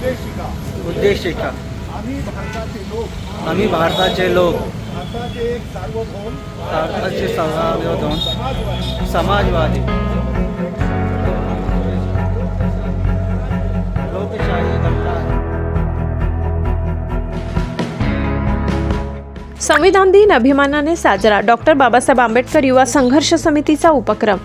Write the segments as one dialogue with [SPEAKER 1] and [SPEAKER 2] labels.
[SPEAKER 1] उद्देशिका.
[SPEAKER 2] उद्देशिका.
[SPEAKER 1] आम्ही भारताचे लोक.
[SPEAKER 2] आम्ही भारताचे लोक.
[SPEAKER 1] भारताचे एक सार्वभौम.
[SPEAKER 2] भारताचे संविधान
[SPEAKER 1] समाजवादी.
[SPEAKER 2] समाजवादी. लोकशाही घटना
[SPEAKER 3] संविधान दिन अभिमानाने साजरा. डॉक्टर बाबासाहेब आंबेडकर युवा संघर्ष समितीचा उपक्रम.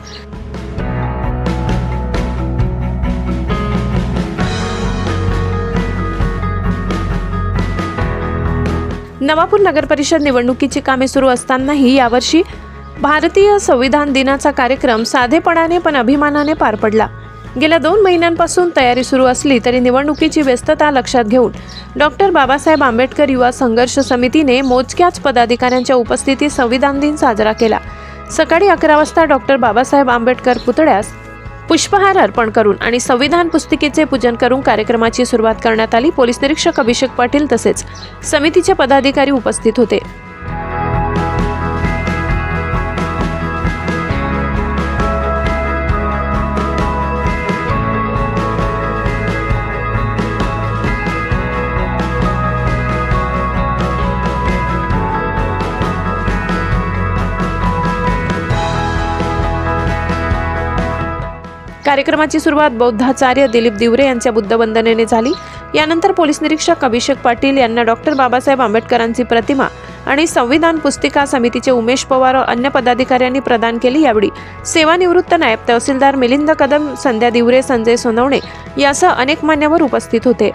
[SPEAKER 3] नवापूर नगर परिषद निवडणुकीची कामे सुरू असतानाही यावर्षी भारतीय संविधान दिनाचा कार्यक्रम साधेपणाने पण अभिमानाने पार पडला. गेल्या दोन महिन्यांपासून तयारी सुरू असली तरी निवडणुकीची व्यस्तता लक्षात घेऊन डॉक्टर बाबासाहेब आंबेडकर युवा संघर्ष समितीने मोजक्याच पदाधिकाऱ्यांच्या उपस्थितीत संविधान दिन साजरा केला. सकाळी अकरा वाजता डॉक्टर बाबासाहेब आंबेडकर पुतळ्यास पुष्पहार अर्पण करून आणि संविधान पुस्तिकेचे पूजन करून कार्यक्रमाची सुरुवात करण्यात आली. पोलीस निरीक्षक अभिषेक पाटील तसेच समितीचे पदाधिकारी उपस्थित होते. कार्यक्रमाची सुरुवात बौद्धाचार्य दिलीप दिवरे यांच्या बुद्धवंदनेने झाली. यानंतर पोलीस निरीक्षक अभिषेक पाटील यांना डॉक्टर बाबासाहेब आंबेडकरांची प्रतिमा आणि संविधान पुस्तिका समितीचे उमेश पवार अन्य पदाधिकाऱ्यांनी प्रदान केली यावेळी. सेवानिवृत्त नायब तहसीलदार मिलिंद कदम संध्या दिवरे संजय सोनवणे यासह अनेक मान्यवर उपस्थित होते.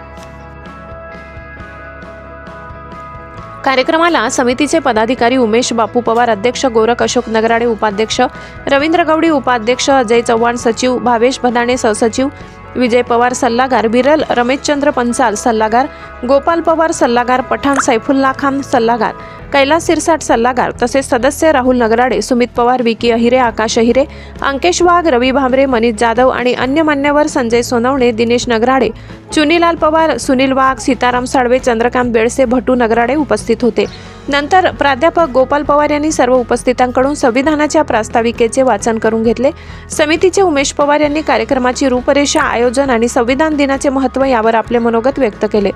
[SPEAKER 3] कार्यक्रमाला समितीचे पदाधिकारी उमेश बापू पवार अध्यक्ष गोरख अशोक नगराडे उपाध्यक्ष रवींद्र गवडी उपाध्यक्ष अजय चव्हाण सचिव भावेश भदाणे सहसचिव विजय पवार सल्लागार बिरल रमेशचंद्र पंचाल सल्लागार गोपाल पवार सल्लागार पठाण सैफुल्ला खान सल्लागार कैलास सिरसाट सल्लागार तसेच सदस्य राहुल नगराडे सुमित पवार विकी अहिरे आकाश अहिरे अंकेश वाघ रवी भांबरे मनीष जाधव आणि अन्य मान्यवर संजय सोनवणे दिनेश नगराडे चुनीलाल पवार सुनील वाघ सीताराम साळवे चंद्रकांत बेळसे भटू नगराडे उपस्थित होते. नंतर प्राध्यापक गोपाल पवार यांनी सर्व उपस्थितांकडून संविधानाच्या प्रास्ताविकेचे वाचन करून घेतले. समितीचे उमेश पवार यांनी कार्यक्रमाची रूपरेषा आयोजन आणि संविधान दिनाचे महत्त्व यावर आपले मनोगत व्यक्त केले.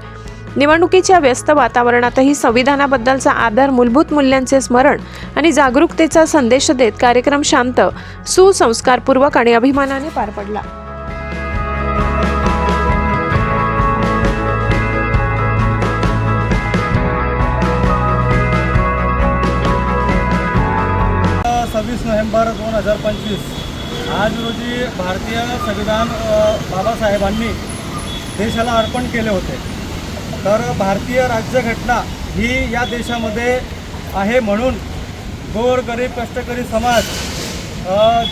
[SPEAKER 3] निवडणुकीच्या व्यस्त वातावरणातही संविधानाबद्दलचा आदर मूलभूत मूल्यांचे स्मरण आणि जागरूकतेचा संदेश देत कार्यक्रम शांत सुसंस्कारपूर्वक आणि अभिमानाने पार पडला.
[SPEAKER 4] नोव्हेंबर दोन हजार पंचवीस. आज रोजी भारतीय संविधान बाबासाहेबांनी देशाला अर्पण केले होते. तर भारतीय राज्यघटना ही या देशामध्ये आहे म्हणून गोर गरीब कष्टकरी समाज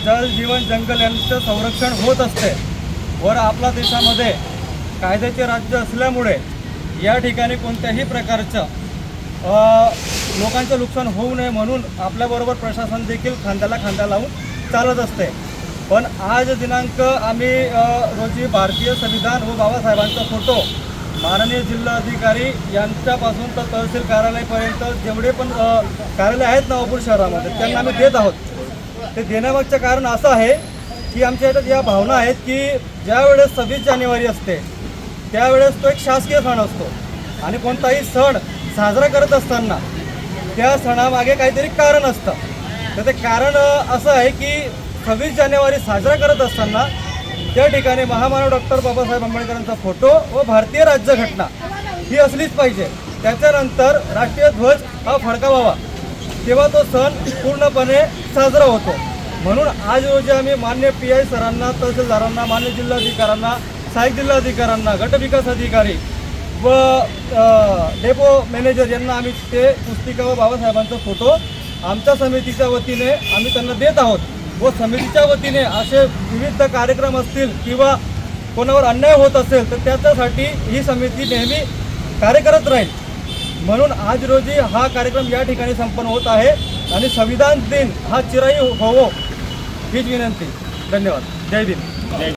[SPEAKER 4] जल जीवन जंगल यांचं संरक्षण होत असते. वर आपल्या देशामध्ये कायद्याचे राज्य असल्यामुळे या ठिकाणी कोणत्याही प्रकारचं लोकांचं नुकसान होऊ नये म्हणून आपल्याबरोबर प्रशासन देखील खांद्याला खांदा लावून चालत असते. पण आज दिनांक आम्ही रोजी भारतीय संविधान व बाबासाहेबांचा फोटो माननीय जिल्हाधिकारी यांच्यापासून तर तहसील कार्यालयापर्यंत जेवढे पण कार्यालय आहेत नवापूर शहरामध्ये त्यांना आम्ही देत आहोत. ते देण्यामागचं कारण असं आहे की आमच्या याच्यात या भावना आहेत की ज्यावेळेस सव्वीस जानेवारी असते त्यावेळेस तो एक शासकीय सण असतो. आणि कोणताही सण साजरा करत असताना त्या सणामागे काहीतरी कारण असतं. तर ते कारण असं आहे की सव्वीस जानेवारी साजरा करत असताना त्या ठिकाणी महामानव डॉक्टर बाबासाहेब आंबेडकरांचा फोटो व भारतीय राज्यघटना ही असलीच पाहिजे. त्याच्यानंतर राष्ट्रीय ध्वज हा फडकावावा. तेव्हा तो सण पूर्णपणे साजरा होतो. म्हणून आज रोजी आम्ही मान्य पी आय सरांना तहसीलदारांना मान्य जिल्हाधिकाऱ्यांना सहाय्यक जिल्हाधिकाऱ्यांना गटविकास अधिकारी व डेपो मॅनेजर यांना आम्ही ते पुस्तिका व बाबासाहेबांचा फोटो आमच्या समितीच्या वतीने आम्ही त्यांना देत आहोत. व समितीच्या वतीने असे विविध कार्यक्रम असतील किंवा कोणावर अन्याय होत असेल तर त्याच्यासाठी ही समिती नेहमी कार्य करत राहील. म्हणून आज रोजी हा कार्यक्रम या ठिकाणी संपन्न होत आहे आणि संविधान दिन हा चिराई हो-, होवो हीच विनंती. धन्यवाद. जय दिन